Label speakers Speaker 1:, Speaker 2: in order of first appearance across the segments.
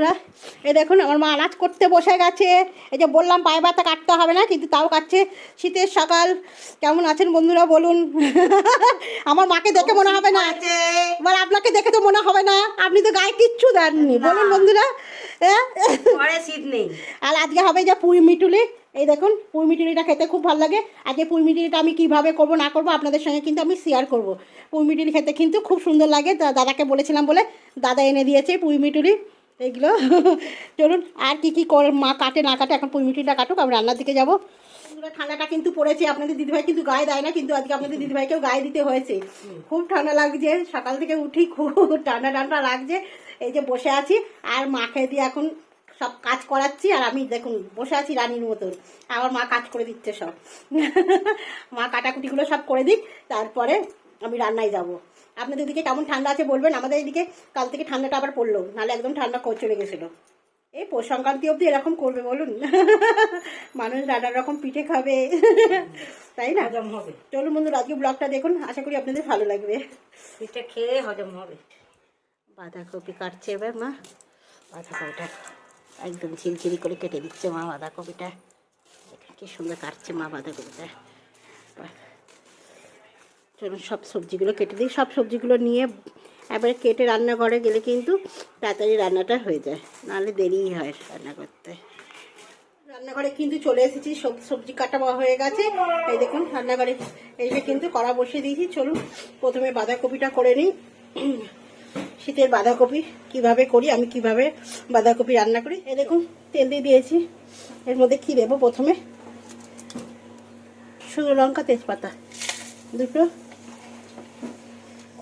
Speaker 1: বন্ধুরা, এই দেখুন আমার মা আনাজ করতে বসে গেছে। এই যে বললাম পায়ে ব্যথা কাটতে হবে না কিন্তু তাও কাটছে। শীতের সকাল কেমন আছেন বন্ধুরা বলুন। আমার মাকে দেখে মনে হবে না। এবার আপনাকে দেখে তো মনে হবে না। আপনি তো গায়ে কিচ্ছু দেননি। বলুন বন্ধুরা?
Speaker 2: শীত নেই।
Speaker 1: আর আজকে হবে যে পুঁই মিটুলি। এই দেখুন পুঁই মিটুলিটা খেতে খুব ভালো লাগে। আজকে পুঁই মিটুলিটা আমি কীভাবে করব না করব আপনাদের সঙ্গে কিন্তু আমি শেয়ার করব। পুঁই মিটুলি খেতে কিন্তু খুব সুন্দর লাগে। দাদাকে বলেছিলাম বলে দাদা এনে দিয়েছে পুঁই মিটুলি। এইগুলো চলুন, আর কি কি করে মা কাটে, না কাটে, এখন পুঁই মিটুলিটা কাটুক আমি রান্নার দিকে যাব। ঠান্ডাটা কিন্তু পড়েছে, আপনাদের দিদিভাই কিন্তু গায়ে দেয় না, কিন্তু আজকে আপনাদের দিদিভাইকেও গায়ে দিতে হয়েছে। খুব ঠান্ডা লাগছে, সকাল থেকে উঠি খুব ঠান্ডা ঠান্ডা লাগছে, এই যে বসে আছি, আর মাকে দিয়ে এখন সব কাজ করাচ্ছি, আর আমি দেখুন, বসে আছি রানীর মতন আমার মা কাজ করে দিচ্ছে সব। মা কাটাকুটিগুলো সব করে দিক, তারপরে আমি রান্নায় যাব। আপনাদের দিকে কেমন ঠান্ডা আছে বলবেন? আমাদের এদিকে কাল থেকে ঠান্ডাটা আবার পড়ল। নাহলে একদম ঠান্ডা চলে গেছিল। এই পৌষ সংক্রান্তি অবধি এরকম করবে বলুন। মানুষ নানা রকম পিঠে খাবে। তাই না?
Speaker 2: হজম হবে।
Speaker 1: চলুন বন্ধু আজকে ব্লগটা দেখুন। আশা করি আপনাদের ভালো লাগবে।
Speaker 2: পিঠে খেয়ে হজম হবে।
Speaker 1: বাঁধাকপি কাটছে এবার মা। বাঁধাকপিটা একদম ঝিলঝিলি করে কেটে দিচ্ছে মা বাঁধাকপিটা। কি সুন্দর কাটছে মা বাঁধাকপিটা। চলুন সব সবজিগুলো কেটে দিই। সব সবজিগুলো নিয়ে একবারে কেটে রান্নাঘরে গেলে কিন্তু তাড়াতাড়ি রান্নাটা হয়ে যায়। নাহলে দেরিই হয় রান্না করতে। রান্নাঘরে কিন্তু চলে এসেছি, সব সবজি কাটা হয়ে গেছে। এই দেখুন, রান্নাঘরে এসে কিন্তু কড়া বসিয়ে দিয়েছি। চলুন, প্রথমে বাঁধাকপিটা করে নিই। শীতের বাঁধাকপি কীভাবে করি, আমি কীভাবে বাঁধাকপি রান্না করি। এই দেখুন, তেল দিয়ে দিয়েছি। এর মধ্যে কি দেবো প্রথমে? শুকনো লঙ্কা, তেজপাতা। দুটো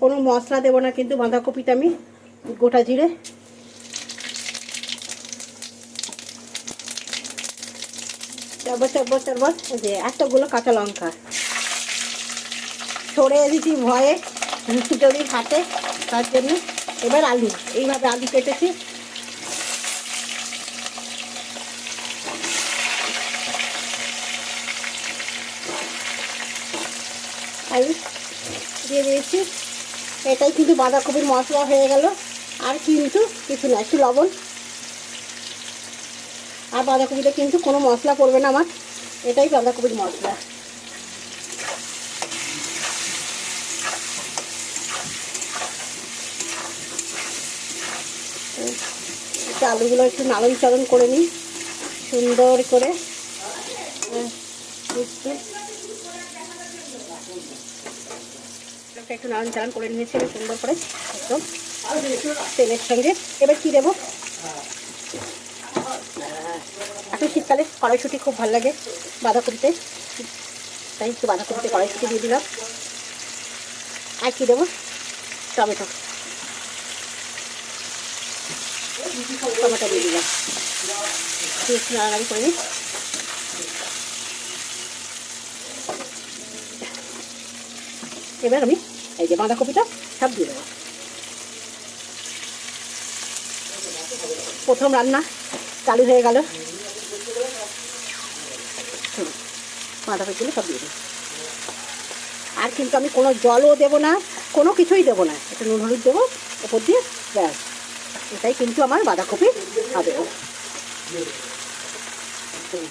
Speaker 1: কোনো মশলা দেবো না, কিন্তু বাঁধাকপিটা আমি গোটা জিরে। চারবার যে এতগুলো কাঁচা লঙ্কা। সরে দিচ্ছি ভয়ে যদি হাতে, তার জন্য। এবার আলু, এইভাবে আলু কেটেছি। আলু দিয়ে দিয়েছি। এটাই কিন্তু বাঁধাকপির মশলা হয়ে গেল। আর কিন্তু কিছু না একটু লবণ। আর বাঁধাকপিতে কিন্তু কোনো মশলা পড়বে না আমার। এটাই বাঁধাকপির মশলা। আলুগুলো একটু নালন চালন করে নিই। সুন্দর করে। হ্যাঁ, আলুটা একটু নাড়ন চালন করে নিয়েছি আমি সুন্দর করে একদম তেলের সঙ্গে। এবার কী দেবো? এখন শীতকালে কড়াইশুটি খুব ভালো লাগে বাঁধাকপিতে। তাই একটু বাঁধাকপিতে কড়াইশুটি দিয়ে দিলাম। আর কী দেবো? টমেটো। টমেটো দিয়ে দিলাম। একটু নাড়ানাড়ি করে নিই। এবার আমি এই যে বাঁধাকপিটা সব দিয়ে দেবো। প্রথম রান্না চালু হয়ে গেল। বাঁধাকপিগুলো সব দিয়ে দিই আর কিন্তু আমি কোনো জলও দেবো না, কোনো কিছুই দেবো না। একটু নুন হলুদ দেবো, ওপর দিয়ে ব্যাস। এটাই কিন্তু আমার বাঁধাকপি হবে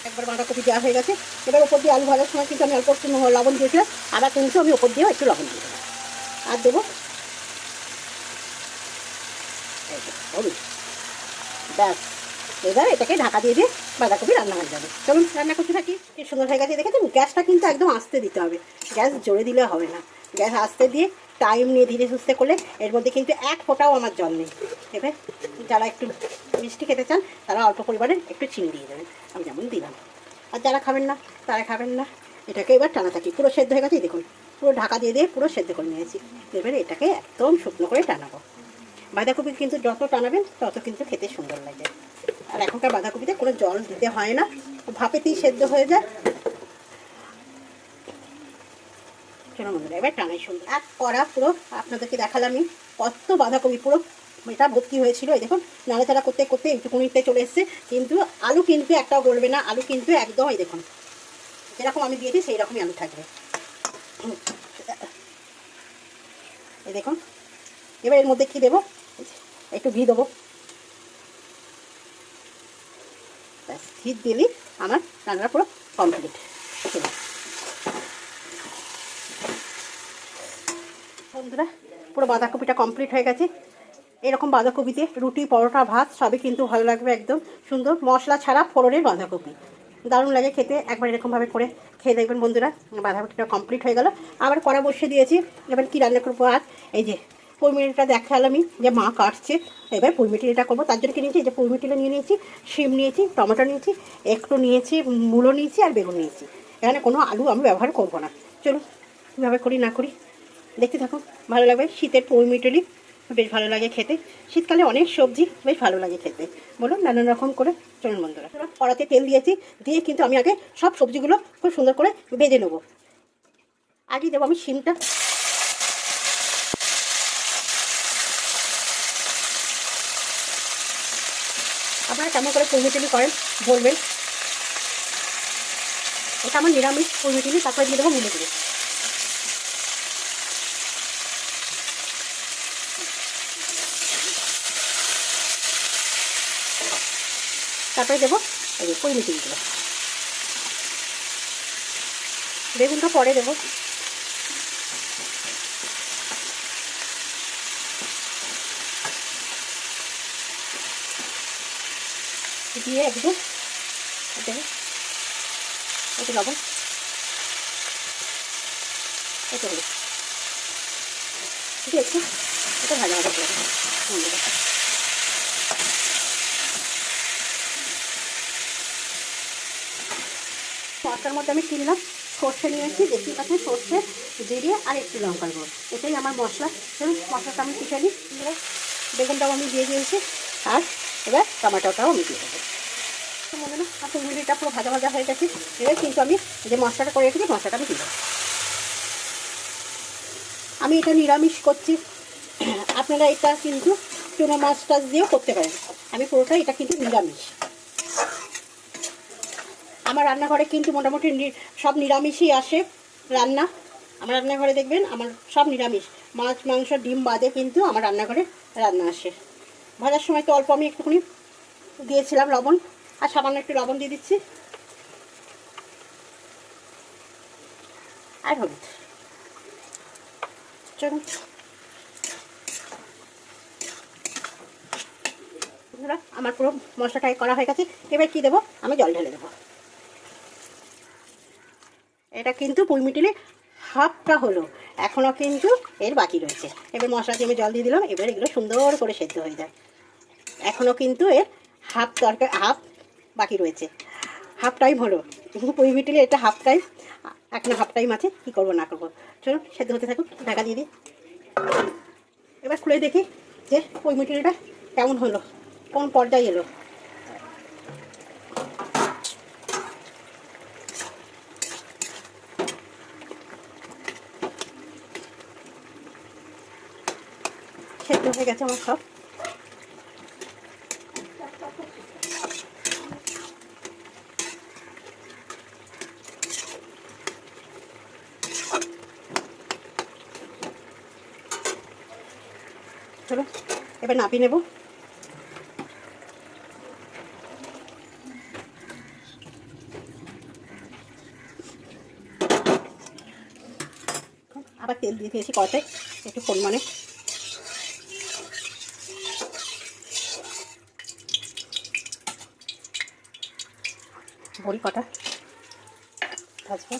Speaker 1: একবার বাঁধাকপি দেওয়া হয়ে গেছে। এবার ওপর দিয়ে আলু ভাজার সময় কিন্তু আমি অল্প একটু লবণ দিয়েছিলাম। আবার কিন্তু আমি ওপর দিয়েও একটু লবণ দিয়ে দেবো আর দেবো। ব্যাস, এবার এটাকে ঢাকা দিয়ে দিয়ে বাঁধাকপি রান্না হয়ে যাবে। চলুন, রান্না করতে থাকি। কি সুন্দর হয়ে গেছে, দেখেছেন? গ্যাসটা কিন্তু একদম আস্তে দিতে হবে। গ্যাস জোরে দিলে হবে না। গ্যাস আস্তে দিয়ে টাইম নিয়ে ধীরে সুস্থে করলে এর মধ্যে কিন্তু এক ফোঁটাও আমার জল নেই। এবার যারা একটু মিষ্টি খেতে চান, তারা অল্প পরিমাণে একটু চিনি দিয়ে দেবেন। আমি যেমন দিলাম। আর যারা খাবেন না, তারা খাবেন না। এটাকে এবার টানা থাকি পুরো সেদ্ধ হয়ে গেছে দেখুন। পুরো ঢাকা দিয়ে দিয়ে পুরো সেদ্ধ করে নিয়েছি। এবার এটাকে একদম শুকনো করে টানাবো। বাঁধাকপি কিন্তু যত টানাবেন, তত কিন্তু খেতে সুন্দর লাগে। আর এখনকার বাঁধাকপিতে কোনো জল দিতে হয় না। ভাপেতেই সেদ্ধ হয়ে যায়। চলো বন্ধুরা, এবার টানাই সুন্দর আর কড়া পুরো আপনাদেরকে দেখালামই। কত বাঁধাকপি পুরো এটা ভর্তি হয়েছিল। এই দেখুন, নাড়াচাড়া করতে করতে এইটুকুনিতে চলে এসছে। কিন্তু আলু কিন্তু একটাও গলবে না। আলু কিন্তু একদম, এই দেখুন, যেরকম আমি দিয়েছি সেই রকমই আলু থাকবে। এই দেখুন। এবার এর মধ্যে কি দেবো? একটু ঘি দেবো। ব্যাস হিট দিলেই আমার রান্নাটা পুরো কমপ্লিট বন্ধুরা, পুরো বাঁধাকপিটা কমপ্লিট হয়ে গেছে। এরকম বাঁধাকপিতে রুটি, পরোটা, ভাত, সবই কিন্তু ভালো লাগবে একদম। সুন্দর মশলা ছাড়া ফোড়নের বাঁধাকপি। দারুণ লাগে খেতে। একবার এরকমভাবে করে খেয়ে দেখবেন বন্ধুরা। বাঁধাকপিটা কমপ্লিট হয়ে গেল। আবার কড়া বসিয়ে দিয়েছি। এবার কী রান্না করব আর এই যে পুরমিটিটা দেখাল আমি, যে মা কাটছে। এবার পুরমিটিটা করব। তার জন্য কি নিয়েছি? যে পুরমিটিটা নিয়ে নিয়েছি, শিম নিয়েছি, টমেটো নিয়েছি, একটু নিয়েছি, মূলো নিয়েছি আর বেগুন নিয়েছি। এখানে কোনো আলু আমি ব্যবহার করব না। চলুন, কীভাবে করি না করি। দেখতে থাকুন, ভালো লাগবে। শীতের পৌমিটলি বেশ ভালো লাগে খেতে। শীতকালে অনেক সবজি বেশ ভালো লাগে খেতে। বলুন, নানান রকম করে চলুন বন্ধুরা। কড়াতে তেল দিয়েছি, দিয়ে কিন্তু আমি আগে সব সবজিগুলো খুব সুন্দর করে ভেজে নেব। আগে দেবো আমি শিমটা। আপনারা কেমন করে পৌমিটলি করেন, বলবেন। এটা আমার নিরামিষ পৌমিটলি তারপরে দিয়ে দেবো মুলো তারপরে দেবো এই যে দেবো বেগুনটা পরে দেবো। দিয়ে একটু দেবো একটু লবণ। একটু হলুদ। দিয়ে একটু এটা ভাজা ভাজা করে মশলার মধ্যে আমি কিনলাম সর্ষে নিয়েছি দেখতে পাচ্ছেন সর্ষে জিরে আর একটু লঙ্কার গুঁড়ো। এটাই আমার মশলা। মশলাটা আমি পিঠে নিই। বেগুনটাও আমি দিয়ে দিয়েছি আর এবার টমেটোটাও আমি দিয়ে দেবো। মনে না আপনার মুড়িটা পুরো ভাজা ভাজা হয়ে গেছে। এবার কিন্তু আমি যে মশলাটা করে রেখেছি, মশলাটা আমি দিয়ে আমি এটা নিরামিষ করছি। আপনারা এটা কিন্তু চুনো মাছ টাছ দিয়েও করতে পারেন। আমি পুরোটা এটা কিন্তু নিরামিষ। আমার রান্নাঘরে কিন্তু মোটামুটি সব নিরামিষই আসে রান্না। আমার রান্নাঘরে দেখবেন, আমার সব নিরামিষ। মাছ, মাংস, ডিম বাদে কিন্তু আমার রান্নাঘরে রান্না আসে। ভাজার সময় তো অল্প আমি একটুখানি দিয়েছিলাম লবণ, আর সামান্য একটু লবণ দিয়ে দিচ্ছি। আর হলুদ। চলুন। আমার পুরো মশলাটাই করা হয়ে গেছে। এবার কি দেবো? আমি জল ঢেলে দেবো। এটা কিন্তু পুঁইমিটিলি হাফটা হলো। এখনও কিন্তু এর বাকি রয়েছে। এবার মশলা দিয়ে আমি জল দিয়ে দিলাম, এবার এগুলো সুন্দর করে সেদ্ধ হয়ে যায়। এখনও কিন্তু এর হাফ তরকারি, হাফ বাকি রয়েছে। হাফ টাইম হলো। কিন্তু পুঁইমিটিলি এটা হাফ টাইম, এখনও হাফ টাইম আছে, কী করব, না করব। চলুন, সেদ্ধ হতে থাকুক, ঢাকা দিয়ে দিই। এবার খুলে দেখি যে পুঁইমিটিলিটা কেমন হলো, কোন পর্যায়ে এলো। সেদ্ধ হয়ে গেছে আমার সব। চলো, এবার নাপিয়ে নেব। আবার তেল দিয়ে দিয়েছি কড়াতে একটু পরিমাণে বড়ি কটা? ভাজবো।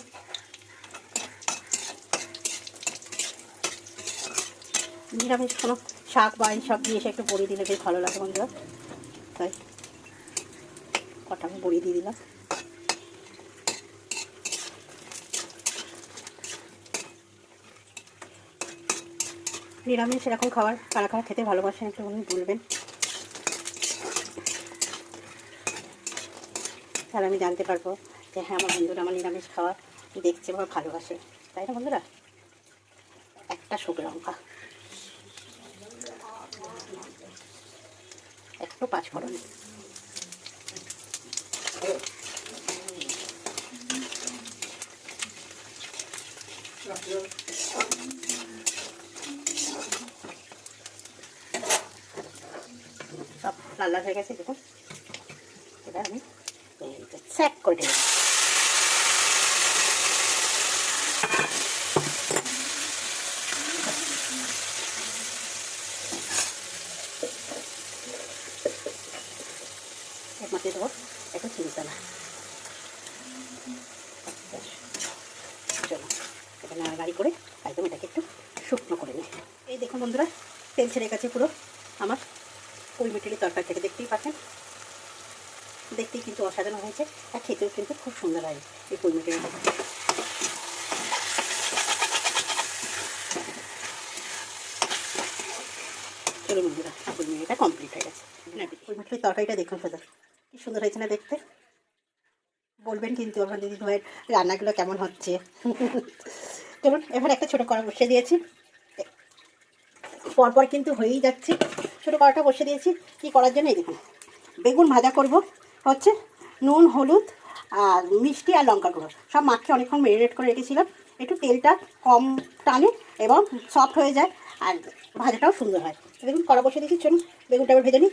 Speaker 1: নিরামিষ কোনো শাক বা সব দিয়ে এসে একটু বড়ি দিলে বেশ ভালো লাগে বন্ধুরা। তাই কটা আমি বড়ি দিয়ে দিলাম। নিরামিষ এরকম খাবার কারা খেতে ভালোবাসেন একটু বলবেন। তাহলে আমি জানতে পারব যে হ্যাঁ আমার বন্ধুরা আমার নিরামিষ খাওয়া দেখছে বা ভালোবাসে। তাই না বন্ধুরা? একটা শুকনো লঙ্কা। একটু পাঁচ ফোড়ন সব লাল হয়ে গেছে, দেখুন। এবার আমি স্যাক করে। এর করে একদম এটাকে একটু শুকনো করে নিই এই দেখুন বন্ধুরা, তেল ছেড়ে গেছে পুরো আমার পুঁই মিটির তরকারি থেকে দেখতেই পাচ্ছেন দেখতেই কিন্তু অসাধারণ হয়েছে। আর খেতেও কিন্তু খুব সুন্দর লাগে এই মিটির চলো বন্ধুরা মিটিটা কমপ্লিট হয়ে গেছে। পুঁই মিটির তরকারিটা দেখুন শুধু কি সুন্দর হয়েছে না দেখতে? বলবেন কিন্তু আমার দিদি ভাইয়ের রান্নাগুলো কেমন হচ্ছে। চলুন, এবার একটা ছোটো কড়া বসিয়ে দিয়েছি। পরপর কিন্তু হয়েই যাচ্ছে। ছোটো কড়াটা বসিয়ে দিয়েছি। কি করার জন্য এই দেখুন, বেগুন ভাজা করব। হচ্ছে নুন, হলুদ আর মিষ্টি আর লঙ্কা গুঁড়ো। সব মাখিয়ে অনেকক্ষণ মেরিনেট করে রেখেছিলাম। একটু তেলটা কম টানে এবং সফট হয়ে যায় আর ভাজাটাও সুন্দর হয়। দেখুন, কড়া বসে দিয়েছি, চলুন, বেগুনটা আবার ভেজে নিই।